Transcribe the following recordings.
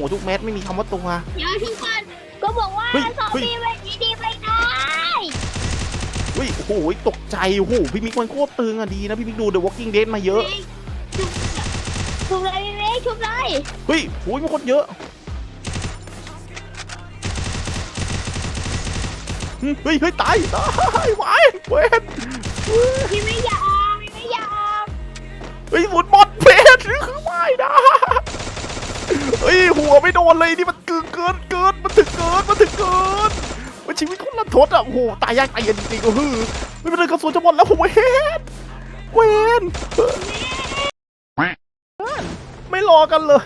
หัวทุกเม็ดไม่มีคำว่าตัว เดี๋ยวทุกคนก็บอกว่าเฮ้ยซอมเฮ้ย บี้แบบนี้ดีไม่ได้เฮ้ยโอ้โหตกใจโอ้โหพี่มิกมันโคตรตึงอะดีนะพี่มิกดู The Walking Dead มาเยอะชุบเลยพี่เมฆชุบเลยเฮ้ยโอ้ยมันโคตรเยอะหึเฮ้ยเฮ้ยตายตายไหวายเวทพี่ไม่อยากออกพี่ไม่อยากออกเฮ้ยหมุนบอลเวทคือไม่นะเฮ้ย หัวไม่โดนเลยนี่มันเกินเกินเกินมันถึงเกินมันถึงเกินมันชีวิตคนละทดอะโอ้โหตายยากตายเย็นจริงๆก็คือไม่เป็นไรกระสุนจะหมดแล้วผมเวนเวนไม่รอกันเลย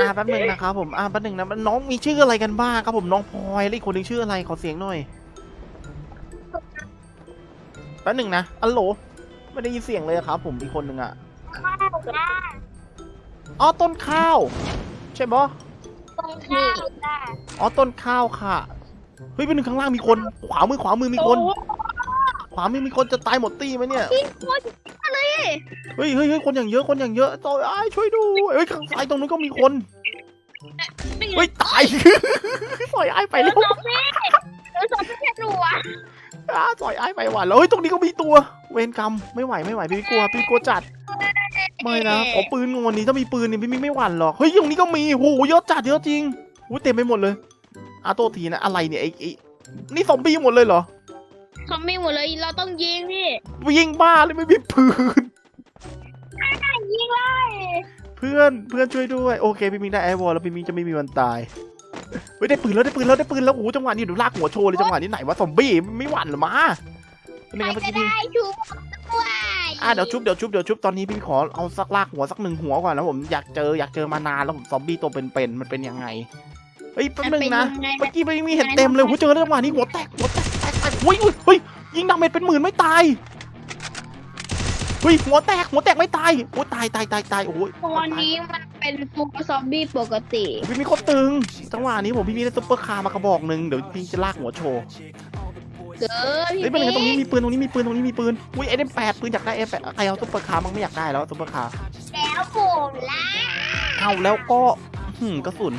อ่าแป๊บนึงนะครับผมอ่าแป๊บนึงนะน้องมีชื่ออะไรกันบ้างครับผมน้องพลอยแล้วอีกคนหนึงชื่ออะไรขอเสียงหน่อยแป๊บหนึงนะอัลโหลไม่ได้ยินเสียงเลยครับผมอีกคนหนึ่งอะ อ๋อต้นข้าว ใช่ปะตรงข้าวจ้าอ๋อต้นข้าวค่ะ เฮ้ยเป็นหนึ่งข้างล่างมีคน ขวามือขวามือมีคน ขวามือมีคนจะตายหมดตี้ไหมเนี่ย พี่โคตรเลยเฮ้ยเฮ้ยเฮ้ยคนอย่างเยอะคนอย่างเยอะต่อยอ้ายช่วยดูเฮ้ยข้างซ้ายตรงนู้นก็มีคน เฮ้ยตายปล่อยอ้ายไปไปแล้แล้ววซอมบี้เออซอมบี้แค่หนูอะอ่าปล่อยอ้ายไปหวานแล้วเฮ้ยตรงนี้ก็มีตัว เวรกรรมไม่ไหวไม่ไหวพี่กลัวพี่กลัวจัด ไม่นะขอปืนงอนนี้ถ้ามีปืนนี่พี่มิกไม่หวั่นหรอกเฮ้ยตรงนี้ก็มีโหเยอะจัดเยอะจริงโหเต็มไปหมดเลยอาโทษทีนะอะไรเนี่ยไอ้ไอ้นี่ซอมบี้หมดเลยเหรอซอมบี้หมดเลยเราต้องยิงพี่ยิงบ้าเลยไม่มีปืนยิงเลยเพื่อนเพื่อนช่วยด้วยโอเคพี่มิกได้ไอวอลแล้วพี่มิกจะไม่มีวันตายเฮ้ยได้ปืนแล้วได้ปืนแล้วได้ปืนแล้วโอ้โหจังหวะนี้เดี๋ยวลากหัวโชว์เลยจังหวะนี้ไหนวะซอมบี้ไม่หวั่นเหรอมาเป็นใครไงเมื่อจะกี้พี่ได้ชุบด้วย อะเดี๋ยวชุบเดี๋ยวชุบเดี๋ยวชุบตอนนี้พี่ขอเอาสักลากหัวสักหนึ่งหัวก่อนนะผมอยากเจออยากเจอมานานแล้วผมซอมบี้ตัวเป็นๆมันเป็นยังไงเฮ้ยแป๊บนึงนะมัเมื่เป็อกี้ไม่มีเห็นเต็มเลยโอ้โหเจอแล้วจังหวะนี้หัวแตกหัวแตกแตกแตกเฮ้ยเฮ้ยเฮ้ยยิงดาเมจเป็นหมื่นไม่ตายเฮ้ยหัวแตกหัวแตกไม่ตายโอ้ยตายตายตายตายโอ้ยตัวนี้มันเป็นตัวซอมบี้ปกติพี่มีโคตรตึงจังหวะนี้ผมพี่มีได้ซุปเปอร์คาร์มากระบอกหนึ่งเดี๋ยวพี่จะลากหัวโชว์ เกิดเฮ้ยเป็นไงตรงนี้มีปืนตรงนี้มีปืนตรงนี้มีปืน อุ้ยเอ็มแปดปืนอยากได้เอ็มแปดใครเอาซุปเปอร์คาร์มั้งไม่อยากได้แล้วซุปเปอร์คาร์แล้วผมล่ะเอาแล้วก็หืมกระสุน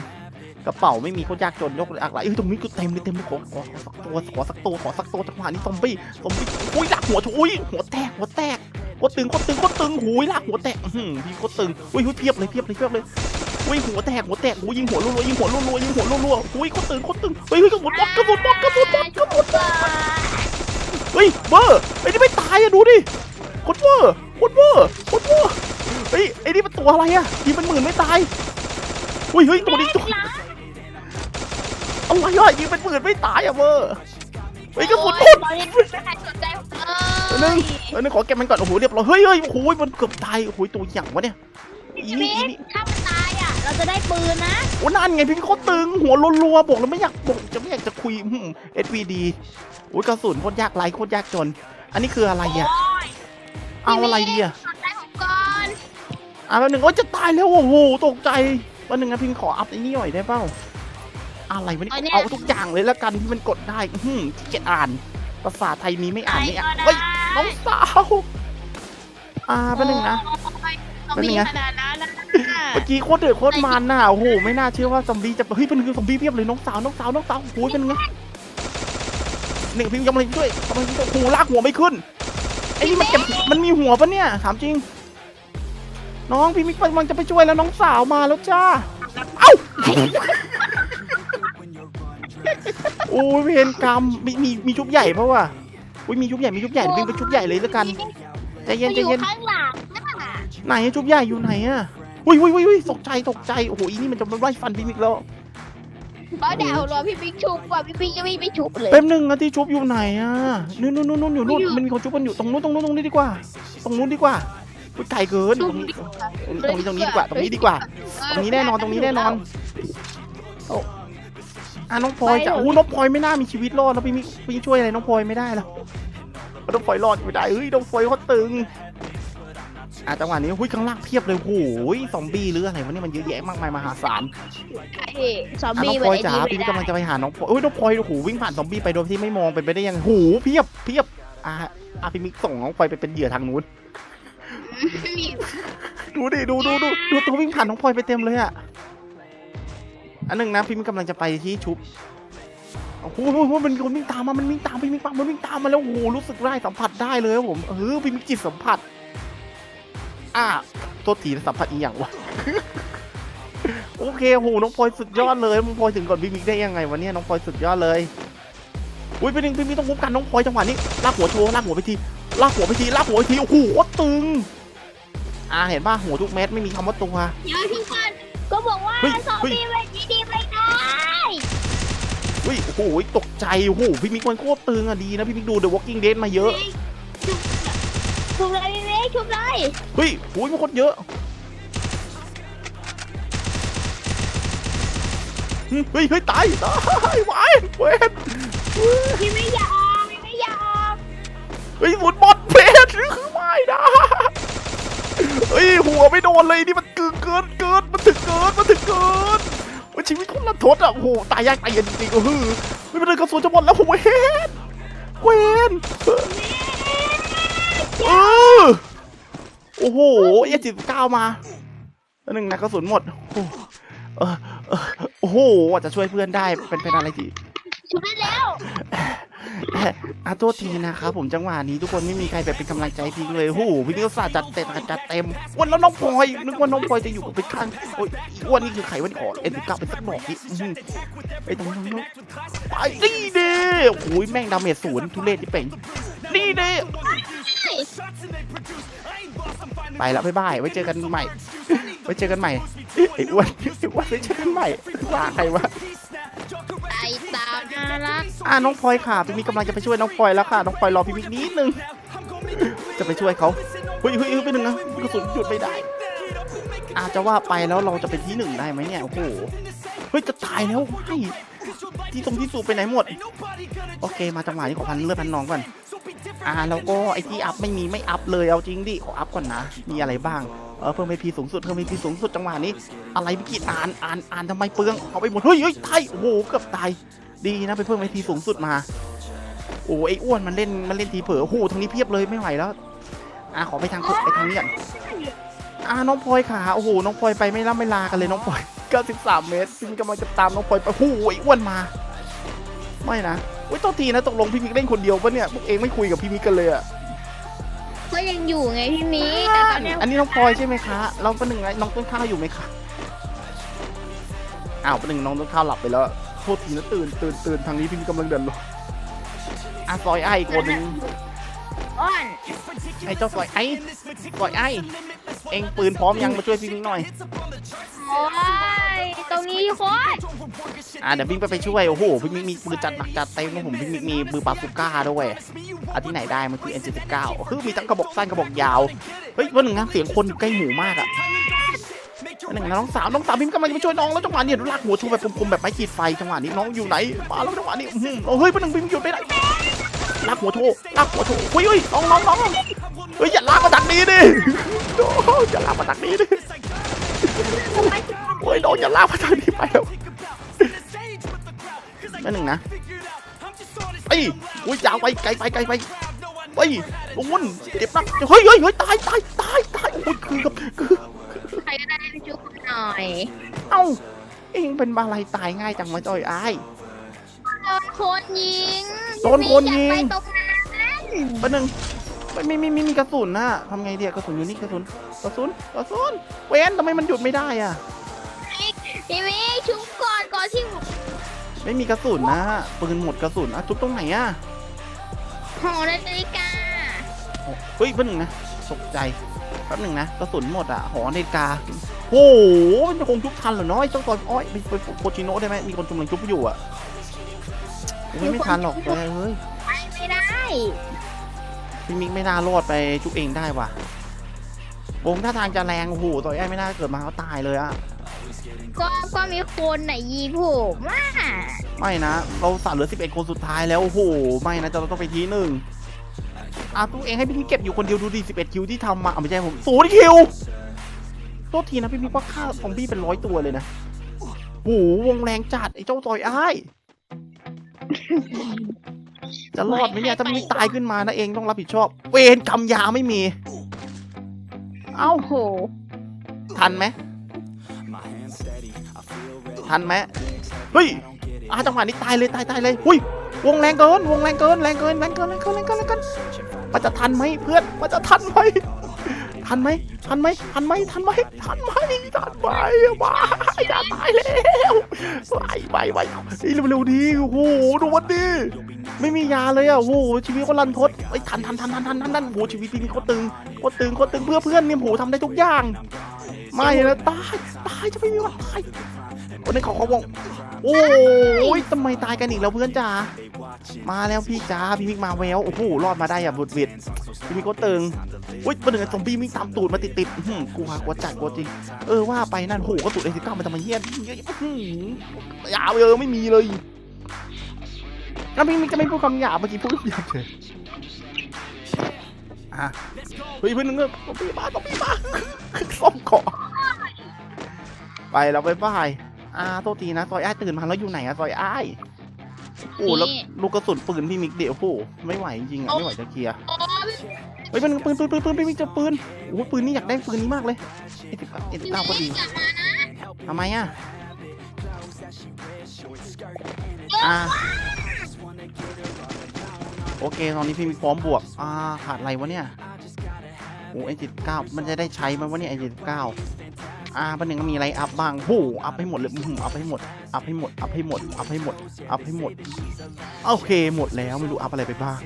กระเป๋าไม่มีโคตรยากจนยกเลยอะไรเอ้ยตรงนี้ก็เต็มเลยเต็มเลยขอขอขอสักตัวขอสักตัวขอสักตัวจังหวะนี้ซอมบี้ซอมบี้อุ้ยลากหัวโชว์อุ้ยหัวแตกหัวแตกโคตรตึงโคตรตึงโคตรตึงหูยลากหัวแตกอื้อหืมพี่โคตรตึงอุ้ยหุ้ยเพียบเลยเพียบเลยเพียบเลย อุ้ยหัวแตกหัวแตกอุ้ยยิงหัวรัวยิงหัวรัวยิงหัวรัวอุ้ยโคตรตึงโคตรตึงเฮ้ยเฮ้ยกระสุนหมดกระสุนหมดกระสุนหมดกระสุนหมดเฮ้ยเวอร์ไอ้นี่ไม่ตายอะดูดิโคตรเวอร์โคตรเวอร์โคตรเวอร์เฮ้ยไอ้นี่มันตัวอะไรอะยิงเป็นหมื่นไม่ตายเฮ้ยเฮ้ยตัวนี้ตัวอะไรอะยิงเป็นหมื่นไม่ตายอะเวอร์เฮ้ยกระสุนหมดตอนนี้ไม่ใครสนใจผมเลยตัวนึงเออนึงขอเก็บมันก่อนโอ้โหเรียบร้อยเฮ้ยเฮ้ยโอ้โหมันเกือบตายโอ้โหตัวอย่างวะเนี่ยอีพี่นี่อีนี่ เราจะได้ปืนนะโอ้นั่นไงพี่โคตรตึง หัวรัวๆบอกแล้วไม่อยากบอกจะไม่อยากจะคุยเอสวีดีโอ้ยกระสุนโคตรยากไรโคตรยากจน อันนี้คืออะไรอะโอ้ยเอาอะไรดีอะสนใจผมก่อนอะแป๊บหนึ่งโอ้ยจะตายแล้วโอ้โหตกใจวันหนึ่งนะพิงขออัพไอ้นี่หน่อยได้เปล่าอะไรวะนี่เอาทุกอย่างเลยแล้วกันที่มันกดได้อื้อหืมที่เกียจอ่านภาษาไทยมีไม่อ่านไม่อ่านเฮ้ยน้องสาวอ่าแป๊บหนึงนะ โอ้ยแป๊บนึงนะขนาดนั้นนะเมื่อกี้โคตรเดือดโคตรมันน่ะโอ้โหไม่น่าเชื่อว่าซอมบี้จะเฮ้ยเป็นคือซอมบี้เพียบเลยน้องสาวน้องสาวน้องสาวโอ้โหเป็นไงหนึ่งพิงกำลังช่วยกำลังช่วยโอ้โหลากหัวไม่ขึ้นไอ้นี่มันเก็บมันมีหัวปะเนี่ยถามจริง น้องพี่มิกกำลังจะไปช่วยแล้วน้องสาวมาแล้วจ้าเอ้าโอ้ยเวรกรรมมีมีมีชุบใหญ่เพราะว่าอุ้ยมีชุบใหญ่มีชุบใหญ่เดี๋ยววิ่งไปชุบใหญ่เลยแล้วกันใจเย็นใจอยู่เย็นข้างหลังน่ะ ไหนอะชุบใหญ่อยู่ไหนอะอุ้ยอุ้ยอุ้ยอุ้ยตกใจตกใจโอ้โหอีนี่มันจะมาไล่ฟันพี่มิกแล้วเพราะเดี๋ยวรอพี่บิ๊กชุบกว่าพี่บิ๊กจะไม่ไปชุบเลยแป๊บนึงนะที่ชุบอยู่ไหนอะนู่นนู่นนู่นนู่นอยู่นู่นอยู่มันมีคนชุบกันอยู่ตรงนู้นตรงนู้นตรงนี้ดีกว่า ตรงนู้นดีกว่าอุ้ยไกลเกินตรงนี้ตรงนี้ตรงนี้ดีกว่า ตรงนี้ดีกว่า ตรงนี้แน่นอนตรงนี้แน่นอนโอ้อะน้องพลอยจะอู้น้องพลอยไม่น่ามีชีวิตรอดแล้วพี่มิกพี่ช่วยอะไรน้องพลอยไม่ได้แล้วน้องพลอยรอดไม่ได้เฮ้ยน้องพลอยเขาตึง อะจังหวะนี้หุ้ยข้างล่างเพียบเลยโอ้โหซอมบี้หรืออะไรวะเนี่ยมันเยอะแยะมากมายมหาศาลไอ้ซอมอะน้บี้องพลอยไอ้จ๋านี่พี่ไม่กำลังได้จะไปหาน้องพลอยเอ้ยน้องพลอยโอ้โหวิ่งผ่านซอมบี้ไปโดยที่ไม่มองเป็นไปได้ยังไงโอ้โหเพียบเพียบอะอะพี่มิกส่งน้องพลอยไปเป็นเหยื่อทางนู้นดูดิดูดูดูดูตัววิ่งผ่านน้องพลอยไปเต็มเลยอะอันหนึ่งนะพี่มิกกำลังจะไปที่ชุบโอ้โหโอ้โหมันคนวิ่งตามมามันวิ่งตามพี่มิกมันวิ่งตามมาแล้วโอ้โหรู้สึกได้สัมผัสได้เลยครับผมเออพี่มิกจิตสัมผัส อ่าโทษทีนะสัมผัสอีกอย่างวะ โอเคโอ้โหน้องพลอยสุดยอดเลยน้องพลอยถึงก่อนพี่มิกได้ยังไงวะเนี่ยน้องพลอยสุดยอดเลย อุ้ยไปหนึ่งพี่มิกต้องคุ้มกันน้องพลอยจังหวะนี้ลากหัวโชว์ลากหัวไปทีลากหัวไปทีลากหัวไปทีโอ้โหโคตรตึง อ่าเห็นป่ะหัวทุกเม็ดไม่มีคำว่าตัว เดี๋ยวทุกคนก็บอกว่าเฮ้ยซอมเฮ้ย บี้แบบนี้ดีไม่ได้เฮ้ยโอ้โหตกใจโอ้โหพี่มิกมันโคตรตึงอะดีนะพี่มิกดู The Walking Dead มาเยอะชุบเลยพี่มิก ชุบเลยเฮ้ยโอ้ยมันโคตรเยอะหึเฮ้ยเฮ้ยตายตายวายเวทพี่มิกอย่าออกพี่มิกอย่าออกเฮ้ยหมุนบอลเพชรคือไม่นะเฮ้ยหัวไม่โดนเลยนี่มันเกินเกินเกินมันถึงเกินมันถึงเกินโอ้ยชีวิตคนละทศอะโอ้โหตายยากตายเย็นจริงๆเออเฮ้ยมันเลยกระสุนจะหมดแล้วเวนเวนเออ โอ้โหเอสิบเก้ามาแล้วหนึ่งนะกระสุนหมดโอ้โหเออเออโอ้โหอาจจะช่วยเพื่อนได้เป็นเป็นอะไรที่ชุบได้แล้วอาโทษทีนะครับผมจังหวะนี้ทุกคนไม่มีใครแบบเป็นกำลังใจพี่เลยโอ้โหพี่นิวสาจัดเต็มจัดเต็มวันแล้วน้องพลอยนึกว่าน้องพลอยจะอยู่กับเป็นข้างโอ้ยอีอ้วนนี่คือไข่วันขอเอ็นสิบเก้าเป็นสักดอกนี่อื้อหือไปตรงนั้นน้องไปนี่เด้โอ้ยแม่งดาเมจศูนย์ทุเรศที่เป่งนี่เด้ ไปแล้วบ๊ายบายไว้เจอกันใหม่ ไว้เจอกันใหม่ไอ้อ้วนไอ้อ้วนไว้เจอกันใหม่ว่าใครวะไอตาน่ารักอ่าน้องพลอยค่ะพี่มิกกำลังจะไปช่วยน้องพลอยแล้วค่ะน้องพลอยรอพี่มิกนิดนึงจะไปช่วยเขาเฮ้ยเฮ้ยเฮ้ยไปหนึ่งนะกระสุนหยุดไม่ได้อาจจะว่าไปแล้วเราจะเป็นที่หนึ่งได้ไหมเนี่ยโอ้โหเฮ้ยจะตายแล้วไม่ที่ตรงที่สูบไปไหนหมด โอเคมาจังหวะนี้ขอพันเลือดพันน้องก่อน อ่าแล้วก็ไอที่อัพไม่มีไม่อัพเลยเอาจริงดิขออัพก่อนนะ มีอะไรบ้างเออเพิ่มไอพีสูงสุดเพิ่มไอพีสูงสุดจังหวะนี้ อะไรเมื่กี้อ่านอ่านอ่านทำไมเปลืองเอาไปหมดเฮ้ยเฮ้ยตายโอ้โหเกือบตายดีนะไปเพิ่มไอทีสูงสุดมาโอ้ไออ้วนมันเล่นมันเล่นทีเผลอโอ้โหทางนี้เพียบเลยไม่ไหวแล้วอะขอไปทางไปทางนี้ก่อนอ่าน้องพลอยขาโอ้โหน้องพลอยไปไม่ล่ำไม่ลากันเลยน้องพลอย93เมตรซึ่งกำลังจะตามน้องพลอยไปโอ้โหไอ้อ้วนมา ไม่นะ อุ้ยโทษทีนะตกลงพี่มิกเล่นคนเดียวปะเนี่ยพวกเองไม่คุยกับพี่มิกกันเลยอะก็ยังอยู่ไงพี่มิกแต่ตอนเนี้ยอันนี้น้องพลอยใช่ไหมคะ เราประหนึ่งไงน้องต้นข้าวอยู่ไหมคะอ้าวประหนึ่งน้องต้นข้าวหลับไปแล้วโทษทีนะตื่นตื่นตื่นทางนี้พี่มิกกำลังเดินลงอะซอยไอ้อีกคนหนึงอ้อนไอ้เจ้าสอยไอ้สอยไอ้เองปืนพร้อมยังมาช่วยพี่มิงหน่อยโอ้ยตรงนี้โคตร อ่าเดี๋ยวพี่ไปไปช่วย โอ้โหพี่มิงมีปืนจัดหนักจัดเต็มนะผมพี่มิงมีมือปาสุก้าด้วยอะที่ไหนได้มันคือ N79 คือมีทั้งกระบอกสั้นกระบอกยาว เฮ้ยวันหนึ่งนะเสียงคนอยู่ใกล้หูมากอะวันหนึ่งน้องสาวน้องสาวพี่มิงกำลังจะไปช่วยน้องแล้วจังหวะนี้ลากหัวชูแบบกลมๆแบบไม้ขีดไฟจังหวะนี้น้องอยู่ไหนมาแล้วจังหวะนี้อื้อหือโอ้เฮ้ยวันหนึ่งพี่มิงหยุดไม่ได้ลากหัวโชว์ลากหัวโชว์เฮ้ยเฮ้ยน้องน้องน้องเฮ้ยอย่าลากมาจากนี้ดิโอ้โหอย่าลากมาจากนี้ดิโอ้ยโดนอย่าลากมาทางนี้ไปแล้ว นั่นหนึ่งนะไอ้ยอุ้ยยาวไปไกลไปไกลไปไปลุนเจ็บนักเฮ้ยเฮ้ยเฮ้ยตายตายตายตายโอ้ยคือกับคือใครก็ได้ไปช่วยหน่อย เอ้าเองเป็นบาลัยตายง่ายจังมาจอยอ้ายโดนคนยิงโดนคนยิงพี่มิกอาไปตรงนั้นประหนึ่งไม่ไม่ไม่ไม่มีกระสุนนะทำไงเดียกระสุนอยู่นี่กระสุนกระสุนกระสุนเว้นทำไมมันหยุดไม่ได้อะพี่มิกชุบก่อนก่อนที่ ไม่มีกระสุนนะปืนหมดกระสุนอะทุบตรงไหนอะหอนาฬิกาโอ้เฮ้ยแป๊บหนึงนะตกใจแป๊บหนึงนะกระสุนหมดอะหอนาฬิกาโอ้โหมันจะคงทุบทันเหรอน้อยเจ้าตอนอ้อยไปไปโคชิโนะได้ไหมมีคนกำลังทุบอยู่อะโอ้ยไม่ทันหรอกเลยเฮ้ยไปไม่ได้พี่มิกไม่น่ารอดไปชุบเองได้ว่ะวงท่าทางจะแรงโอ้โหต่อยไอ้ไม่น่าเกิดมาเขาตายเลยอะ ก็ก็มีคนไหนะยิงผมว่าไม่นะ เราสั่เหลือ 11 คนสุดท้ายแล้วโอ้โหไม่นะจะเราต้องไปทีหนึ่งอะตัวเองให้พี่มิกเก็บอยู่คนเดียวดูดิ11 คิวที่ทำมาอะไม่ใช่ผมศูนย์คิวโทษทีนะพี่มิกว่าฆ่าซอมบี้เป็นร้อยตัวเลยนะโอ้โหวงแรงจัดไอ้เจ้าต่อยอ้ายจะรอดไหมเนี่ยถ้าพี่มิกตายขึ้นมานะเองต้องรับผิดชอบ เวรกรรมยาไม่มี เอ้าโอ้โหทันไหม ทันไหมเฮ้ยอาจังหวะนี้ตายเลยตายตายเลยหุ้ยวงแรงเกินวงแรงเกินแรงเกินแรงเกินแรงเกินแรงเกินแรงเกินมันจะทันไหมเพื่อนมันจะทันไหมทันไหมทันไหมทันไหมทันไหมทันไหมทันไหมว้าอย่าตายแล้วไปไปไปเร็วๆดีโอ้โหดูวันดีไม่มียาเลยอะโอ้โหชีวิตก็รันทดไอ้ทันทันทันทันทันทันทันโอ้โหชีวิตพี่นี่โคตรตึงโคตรตึงโคตรตึงเพื่อเพื่อนเนี่ยโอ้โหทำได้ทุกอย่าง ไม่นะตายตายจะไม่มีวันตายคนนี้ขอเขาวงโอ้ยทำไมตายกันอีกแล้วเพื่อนจ๋ามาแล้วพี่จ๋าพี่มิกมาแววโอ้โหรอดมาได้อะบุดวิดพี่มิกโคตรตึงอุ้ยประเด็นซอมบีมิกตามตูดมาติดติดๆอื้อหือกลัวกลัวจัดกลัวจริงเออว่าไปนั่นโอ้โหก็ตูดเอสิก้ามันจะมเยี่ยนยาวเออไม่มีเลยแล้วพี่มิกจะไม่พูดคำหยาบเมื่อกี้พูดหยาบเฉย อะเฮ้ยเพื่อนนึงก็ต้องปีมาต้องปีมาส้มเกาะไปแล้วไปบายอ่าโทษทีนะซอยอ้ายตื่นมาแล้วอยู่ไหนอะซอยอ้ายโอ้แล้วลูกกระสุนปืนพี่มิกเดี๋ยวโอ้โหไม่ไหวจริงๆอะไม่ไหวจะเคลียร์โอ้พี่เฮ้ยเป็นปืนปืนปืนปืนพี่มิกเจะปืนโอ้โหปืนนี่อยากได้ปืนนี้มากเลยเอ็ดสิบเอ็ดสิบเก้าก็ดีกลับมานะทำไมอะอ่า โอเค ตอนนี้พี่มีพร้อมบวก อ่า ขาดอะไรวะเนี่ย โอ้เอ็นจิตเก้ามันจะได้ใช้ไหมวะเนี่ยเอ็นจิตเก้าอ่าประเด็นก็มีอะไรอัพบ้างโอ้อัพให้หมดเลยอัพให้หมด อัพให้หมด อัพให้หมด อัพให้หมด อัพให้หมด โอเค หมดแล้ว ไม่รู้อัพอะไรไปบ้าง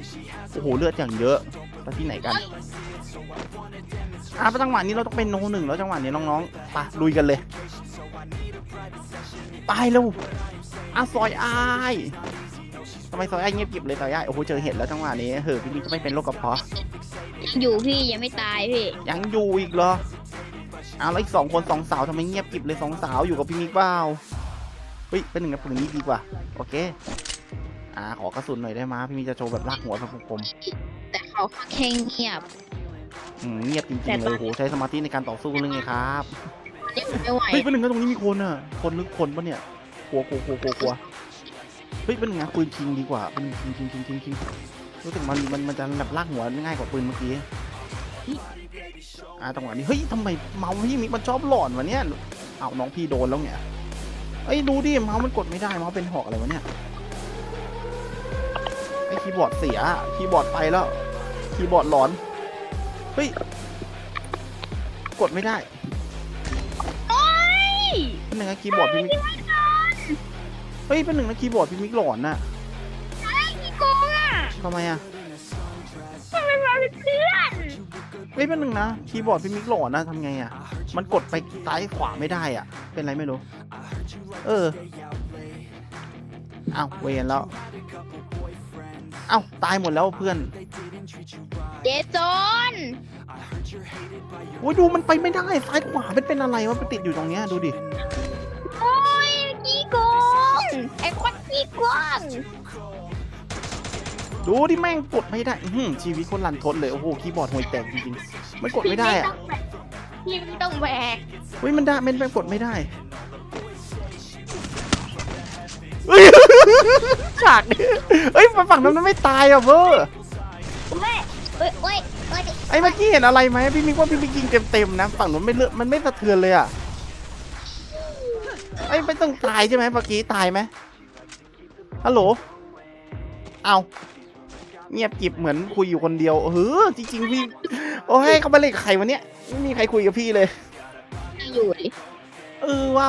โอ้โห เลือดอย่างเยอะไปที่ไหนกันอ่าจังหวะนี้เราต้องเป็นโนหนึ่งแล้วจังหวะนี้น้องๆไปลุยกันเลย ไปเร็วอะซอยอ้าย ไมซอยอ้ายเงียบกริบเลยซอยอ้ายโอ้โหเจอเห็ดแล้วจังหวะนี้เฮ้ยพี่มิกจะไม่เป็นโรคกระเพาะยังอยู่พี่ยังไม่ตายพี่ ยังอยู่อีกเหรอเอาแล้วอีกสองคนสองสาวทำไมเงียบกริบเลยสองสาวอยู่กับพี่มิกเปล่าเฮ้ยเป็นหนึ่งกับปืนนี้ดีกว่าโอเค อ่าขอกระสุนหน่อยได้ไหมยพี่มิกจะโชว์แบบลากหัวแบบคมแต่เขาแค่เงียบๆอืมเงียบจริแต่งๆตเลอนยโอ้โหใช้สมาธิในการต่อสู้เลยไงครับนี่ผมไม่ไหวเฮ้ยเป็นหนึ่งนะตรงนี้มีคนอะคนนึกคนปะเนี่ยกลัวกลัวกลัวกลัวกลัว เฮ้ยเป็นหนึ่งนะปืนคิงดีกว่าปืนคิงคิงคิงคิงคิงรู้สึกมันมันมันจะแบบลากหัวง่ายกว่าปืนเมื่อกี้อ่าจังหวะนี้เฮ้ยทำไมเมาส์พี่มิกมันชอบหลอนวะเนี่ยเอาน้องพี่โดนแล้วเนี่ยเอ้ยดูดิเมาส์มันกดไม่ได้เมาส์เป็นหอกอะไรวะเนี่ยไอ้คีย์บอร์ดเสียอะคีย์บอร์ดไปแล้วคีย์บอร์ดหลอนเฮ้ยกดไม่ได้โอ้ยเป็นหนึ่งนะคีย์บอร์ดพี่มิก เฮ้ยเป็นหนึ่งนะคีย์บอร์ดพี่มิกหลอนน่ะพี่โกงอะทำไมอะทำไมมาเป็นเพื่อนเฮ้ยเป็นหนึ่งนะคีย์บอร์ดพี่มิกหลอนนะทำไงอะ มันกดไปซ้ายขวาไม่ได้อะ เป็นไรไม่รู้ เออเอาเวนแล้วเอ้าตายหมดแล้วเพื่อนเจจอนโอ้ยดูมันไปไม่ได้ซ้ายขวาเป็นเป็นอะไรวะมันติดอยู่ตรงเนี้ยดูดิโอ้ยพี่โกง ไอ้คนพี่โกงดูที่แม่งกดไม่ได้อื้อหือชีวิตคนรันทดเลย โอ้โห คีย์บอร์ดห่วยแตกจริงๆมันกดไม่ได้อะพี่ไม่ต้องแบกเฮ้ยมันได้มันมันกดไม่ได้เฮ้ย ฉากนี้เฮ้ยฝั่งนั้นมันไม่ตายอะเวอร์แม่เอ้ยเอ้ยเอ้ยไอ้เมื่อกี้เห็นอะไรไหมพี่มิกว่าพี่มิกยิงเต็มๆนะ ฝั่งนู้นไม่เลือดมันไม่สะเทือนเลยอะ ไอ้ไม่ต้องตายใช่ไหมเมื่อกี้ตายไหมฮัลโหล เอาเงียบกริบเหมือนคุยอยู่คนเดียวเออจริงๆพี่ โอ้ยเขามาเล่นกับใครวะเนี่ยไม่มีใครคุยกับพี่เลย อยู่ดิ เออว่า